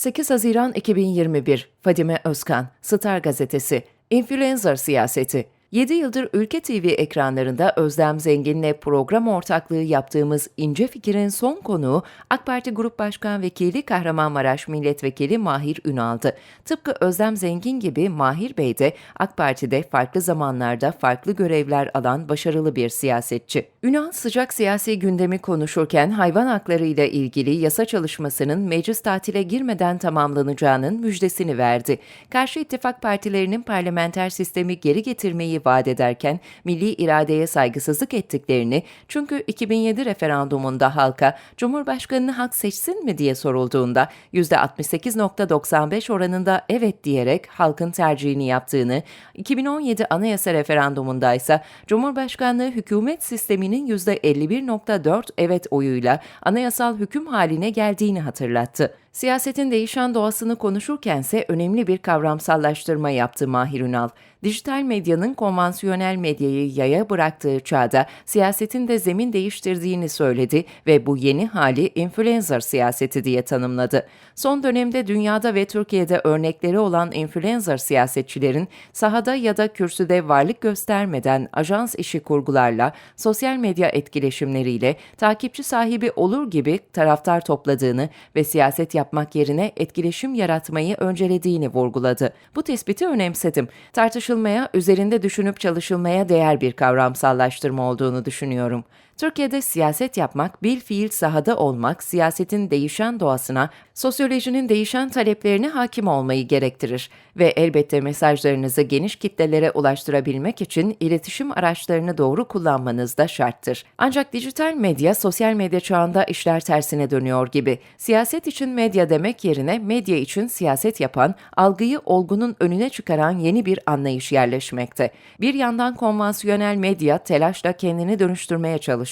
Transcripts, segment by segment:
8 Haziran 2021 Fadime Özkan, Star Gazetesi, Influencer Siyaseti 7 yıldır Ülke TV ekranlarında Özlem Zengin'le program ortaklığı yaptığımız İnce Fikir'in son konuğu AK Parti Grup Başkan Vekili Kahramanmaraş Milletvekili Mahir Ünal'dı. Tıpkı Özlem Zengin gibi Mahir Bey de AK Parti'de farklı zamanlarda farklı görevler alan başarılı bir siyasetçi. Ünal sıcak siyasi gündemi konuşurken hayvan hakları ile ilgili yasa çalışmasının meclis tatile girmeden tamamlanacağının müjdesini verdi. Karşı ittifak partilerinin parlamenter sistemi geri getirmeyi vaat ederken milli iradeye saygısızlık ettiklerini çünkü 2007 referandumunda halka Cumhurbaşkanını halk seçsin mi diye sorulduğunda %68.95 oranında evet diyerek halkın tercihini yaptığını, 2017 anayasa referandumunda ise Cumhurbaşkanlığı hükümet sisteminin %51.4 evet oyuyla anayasal hüküm haline geldiğini hatırlattı. Siyasetin değişen doğasını konuşurkense önemli bir kavramsallaştırma yaptı Mahir Ünal. Dijital medyanın konvansiyonel medyayı yaya bıraktığı çağda siyasetin de zemin değiştirdiğini söyledi ve bu yeni hali influencer siyaseti diye tanımladı. Son dönemde dünyada ve Türkiye'de örnekleri olan influencer siyasetçilerin sahada ya da kürsüde varlık göstermeden ajans işi kurgularla, sosyal medya etkileşimleriyle takipçi sahibi olur gibi taraftar topladığını ve siyaset yapmak yerine etkileşim yaratmayı öncelediğini vurguladı. Bu tespiti önemsedim. Tartışılmaya, üzerinde düşünüp çalışılmaya değer bir kavramsallaştırma olduğunu düşünüyorum. Türkiye'de siyaset yapmak, bil fiil sahada olmak, siyasetin değişen doğasına, sosyolojinin değişen taleplerine hakim olmayı gerektirir ve elbette mesajlarınızı geniş kitlelere ulaştırabilmek için iletişim araçlarını doğru kullanmanız da şarttır. Ancak dijital medya, sosyal medya çağında işler tersine dönüyor gibi. Siyaset için medya demek yerine medya için siyaset yapan, algıyı olgunun önüne çıkaran yeni bir anlayış yerleşmekte. Bir yandan konvansiyonel medya telaşla kendini dönüştürmeye çalışıyor.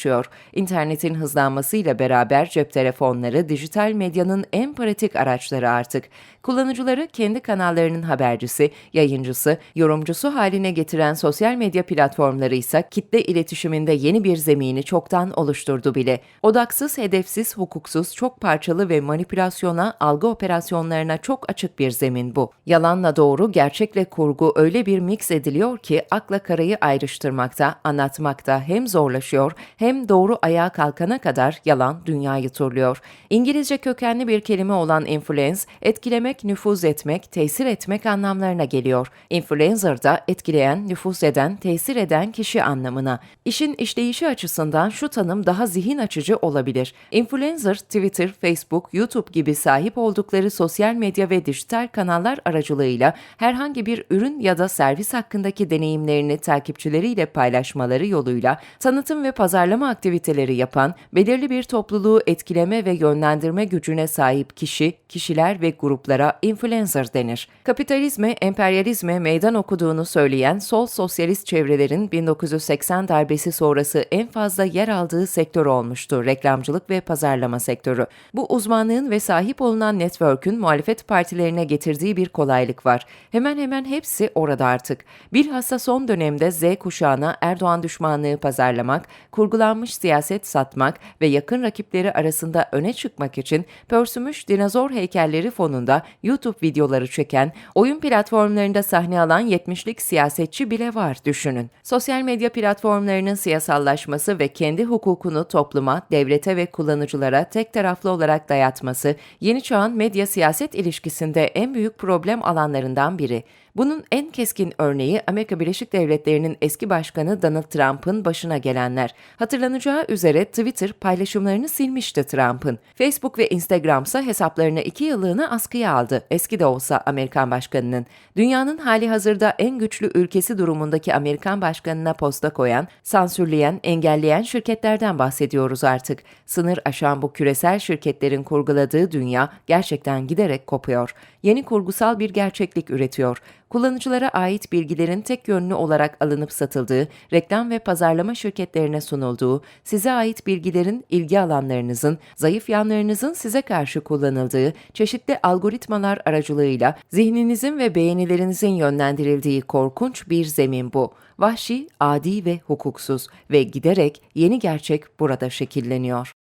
İnternetin hızlanmasıyla beraber cep telefonları dijital medyanın en pratik araçları artık. Kullanıcıları kendi kanallarının habercisi, yayıncısı, yorumcusu haline getiren sosyal medya platformları ise kitle iletişiminde yeni bir zemini çoktan oluşturdu bile. Odaksız, hedefsiz, hukuksuz, çok parçalı ve manipülasyona, algı operasyonlarına çok açık bir zemin bu. Yalanla doğru, gerçekle kurgu öyle bir mix ediliyor ki akla karayı ayrıştırmakta, anlatmakta hem zorlaşıyor hem doğru ayağa kalkana kadar yalan dünyayı turluyor. İngilizce kökenli bir kelime olan influence, etkilemek, nüfuz etmek, tesir etmek anlamlarına geliyor. Influencer da etkileyen, nüfuz eden, tesir eden kişi anlamına. İşin işleyişi açısından şu tanım daha zihin açıcı olabilir. Influencer, Twitter, Facebook, YouTube gibi sahip oldukları sosyal medya ve dijital kanallar aracılığıyla herhangi bir ürün ya da servis hakkındaki deneyimlerini takipçileriyle paylaşmaları yoluyla tanıtım ve pazarlama aktiviteleri yapan, belirli bir topluluğu etkileme ve yönlendirme gücüne sahip kişi, kişiler ve gruplara influencer denir. Kapitalizme, emperyalizme meydan okuduğunu söyleyen sol sosyalist çevrelerin 1980 darbesi sonrası en fazla yer aldığı sektör olmuştu reklamcılık ve pazarlama sektörü. Bu uzmanlığın ve sahip olunan network'ün muhalefet partilerine getirdiği bir kolaylık var. Hemen hemen hepsi orada artık. Bilhassa son dönemde Z kuşağına Erdoğan düşmanlığı pazarlamak, kurgulanmış siyaset satmak ve yakın rakipleri arasında öne çıkmak için pörsümüş dinozor heykelleri fonunda YouTube videoları çeken, oyun platformlarında sahne alan 70'lik siyasetçi bile var düşünün. Sosyal medya platformlarının siyasallaşması ve kendi hukukunu topluma, devlete ve kullanıcılara tek taraflı olarak dayatması, yeni çağın medya siyaset ilişkisinde en büyük problem alanlarından biri. Bunun en keskin örneği Amerika Birleşik Devletleri'nin eski başkanı Donald Trump'ın başına gelenler. Hatırlanacağı üzere Twitter paylaşımlarını silmişti Trump'ın. Facebook ve Instagram ise hesaplarını iki yıllığına askıya aldı. Eski de olsa Amerikan başkanının. Dünyanın hali hazırda en güçlü ülkesi durumundaki Amerikan başkanına posta koyan, sansürleyen, engelleyen şirketlerden bahsediyoruz artık. Sınır aşan bu küresel şirketlerin kurguladığı dünya gerçekten giderek kopuyor. Yeni kurgusal bir gerçeklik üretiyor kullanıcılara ait bilgilerin tek yönlü olarak alınıp satıldığı, reklam ve pazarlama şirketlerine sunulduğu, size ait bilgilerin ilgi alanlarınızın, zayıf yanlarınızın size karşı kullanıldığı, çeşitli algoritmalar aracılığıyla zihninizin ve beğenilerinizin yönlendirildiği korkunç bir zemin bu. Vahşi, adi ve hukuksuz ve giderek yeni gerçek burada şekilleniyor.